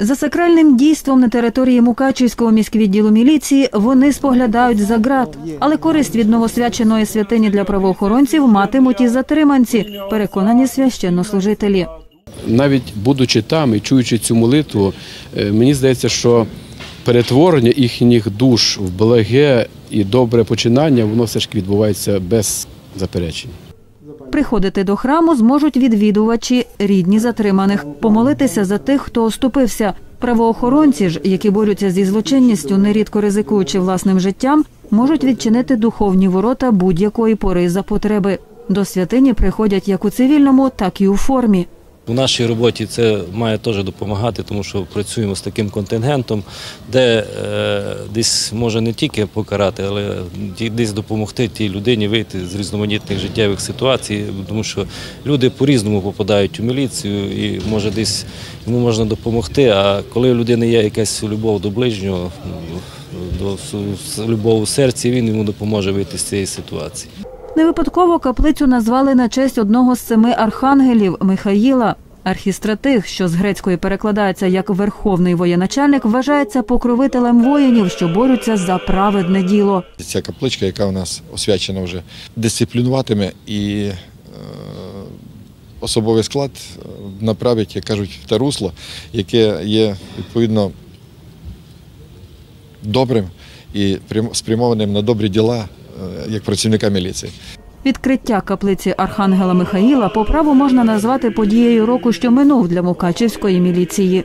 За сакральним дійством на території Мукачівського міськвідділу міліції вони споглядають за ґрат. Але користь від новосвяченої святині для правоохоронців матимуть і затриманці, переконані священнослужителі. навіть будучи там і чуючи цю молитву, е, мені здається, що перетворення їхніх душ в благе і добре починання, воно все ж відбувається без заперечень. Приходити до храму зможуть відвідувачі, рідні затриманих, помолитися за тих, хто оступився. Правоохоронці ж, які борються зі злочинністю, нерідко ризикуючи власним життям, можуть відчинити духовні ворота будь-якої пори за потреби. До святині приходять як у цивільному, так і у формі. У нашій роботі це має теж допомагати, тому що працюємо з таким контингентом, де е, десь може не тільки покарати, але десь допомогти тій людині вийти з різноманітних життєвих ситуацій, тому що люди по-різному попадають у міліцію і може десь йому можна допомогти. А коли у людини є якась любов до ближнього, до любов у серці, він йому допоможе вийти з цієї ситуації. Не випадково каплицю назвали на честь одного з семи архангелів Михаїла. Архістратиг, що з грецької перекладається як верховний воєначальник, вважається покровителем воїнів, що борються за праведне діло. Ця капличка, яка у нас освячена вже, дисциплінуватиме і е, особовий склад направить, як кажуть, в те русло, яке є відповідно добрим і спрямованим на добрі діла е, як працівника міліції. Відкриття каплиці Архангела Михаїла по праву можна назвати подією року, що минув для Мукачівської міліції.